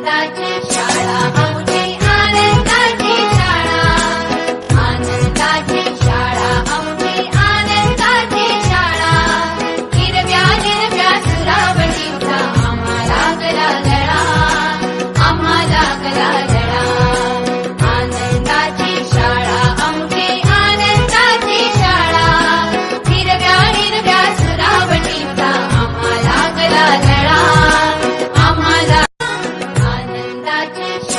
आनंदाची शाळा आमची आनंदाची शाळा. आनंदाची शाळा आमची आनंदाची शाळा. हिरव्या हिरव्या सुरावटीचा Watch it.